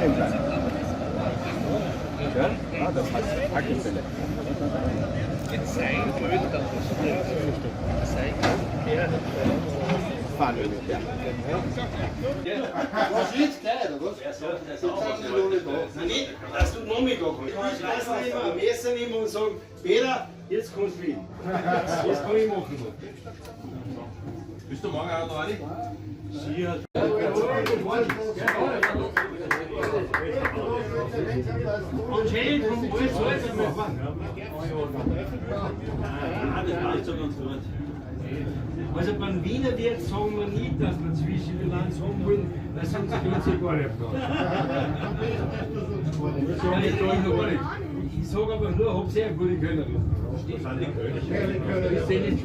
stehen bleiben. Ja? Ah, das hat Hackefälle. Fahren wir mit, ja. Was noch nicht da. Nein, dass du noch mit da kommst. Ich weiß nicht mehr, ein Messer nehmen und sagen, Peter, jetzt kannst du hin. Das kann ich machen. Bist du morgen auch dran? Anscheinend kommt alles so, als wir fahren. Also beim Wiener Wirt sagen wir nicht, dass wir Zwischenbilanz haben wollen, weil sonst können sie gar nicht da. Ja, ich kann noch gar nicht. Ich sage aber nur, hab sehr gute Kölnerin. Ist sie nicht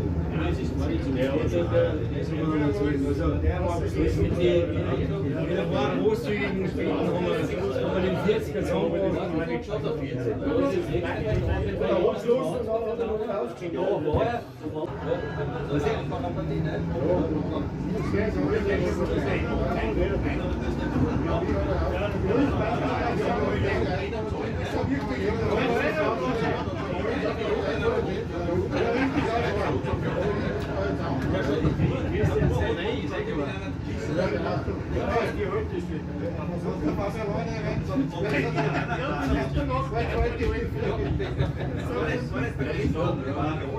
wir jetzt versammeln sollen, haben wir da einen Plan her, Gracias.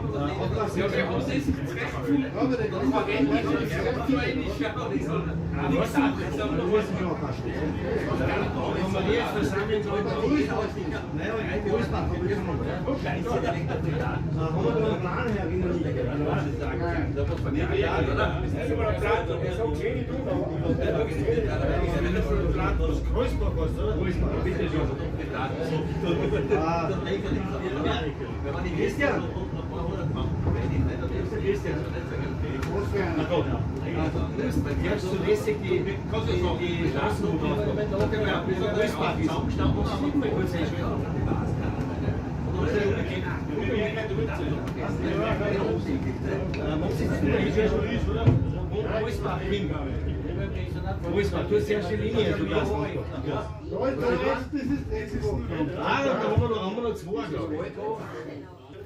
Christian! Jetzt zulässig die, die, die Straßenroute Du hast ja schon Linie zugelassen. Ah, da haben wir noch, haben wir noch zwei, glaube ich.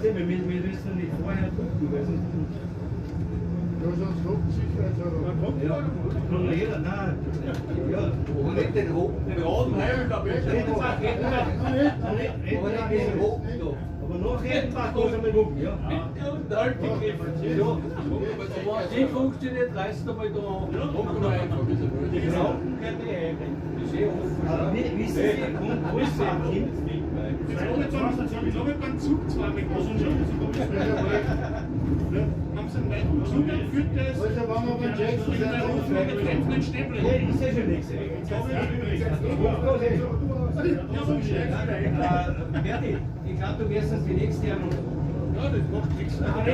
wir müssen nicht vorher gucken, weil sonst. Ja, kann jeder, nein. Ja, Wo liegt denn hoch? aber nach Redenbach muss man gucken, ja. Die funktioniert, reißt einmal da. An. Genau. Aber wie, wie ist das hier? Wo ist Kind? Ich glaube, beim Zug zwar mit großen Haben sie einen weiten Zugang für das? Also, wenn wir beim Jackson sind, dann ist mit betreffenden Stempel. Nee, ich sehe schon nichts. Berti, ich glaube, du wirst uns die nächste Jahr. Ja, das macht nichts. Haben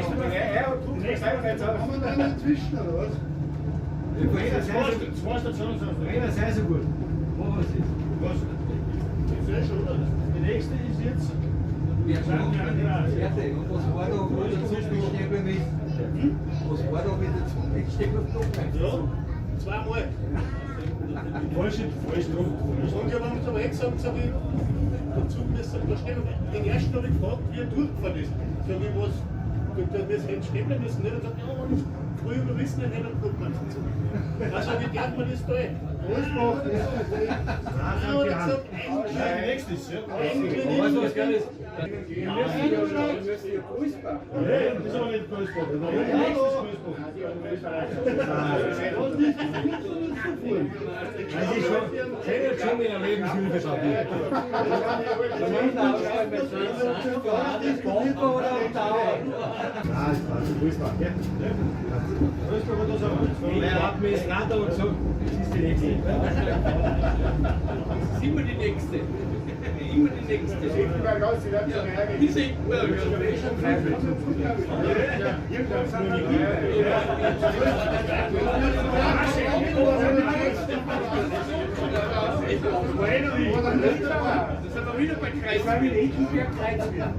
wir da einen Zwischen, oder was? Zwei Stationen sind einer sei so gut. Machen wir es jetzt. Was? Die nächste ist jetzt. Ja, Werte, und was war da der Zuständigkeit mit? Was war da mit der Zuständigkeit Ja, zweimal. Falsch, falsch drum. Und ich habe ihm zum gesagt, sag ich, der Zug müssen, da stehen, den ersten habe ich gefragt, wie er durchgefahren ist. Sag ich, was, wirst jetzt stehen bleiben müssen, nicht? Er sagt, ja, und früh guckt man sich zu. Also, wie darf man das? Ja, und er hat gesagt, eigentlich, Nächstes, ja. du, was nicht. geil ist? Nee, das ist aber nicht Größbach. Das ist schon, zählt schon in der Lebenshilfe schon. Der Administrator hat gesagt, das ist die nächste. Das ist immer die nächste. Immer die nächste. Die Seitenberger. Das sind wir wieder bei Kreis. Ich will Eckenberg Kreuzberg.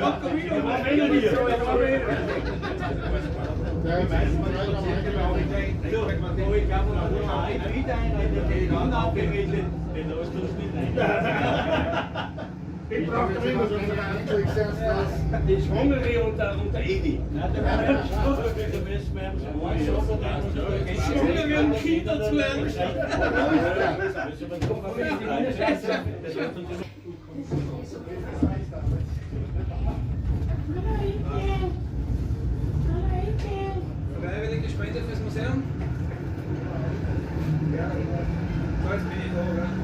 Locker wieder. Der war länger hier. Der weiß man nicht, aber So, ich glaube, da muss man ein wieder ein, den unabhängig, den lässt uns nicht rein. Ich brauche dringend eigentlich erst das. Die Schwangere und der, und der Edi. Schwangere und Kinder zu lernen. So jetzt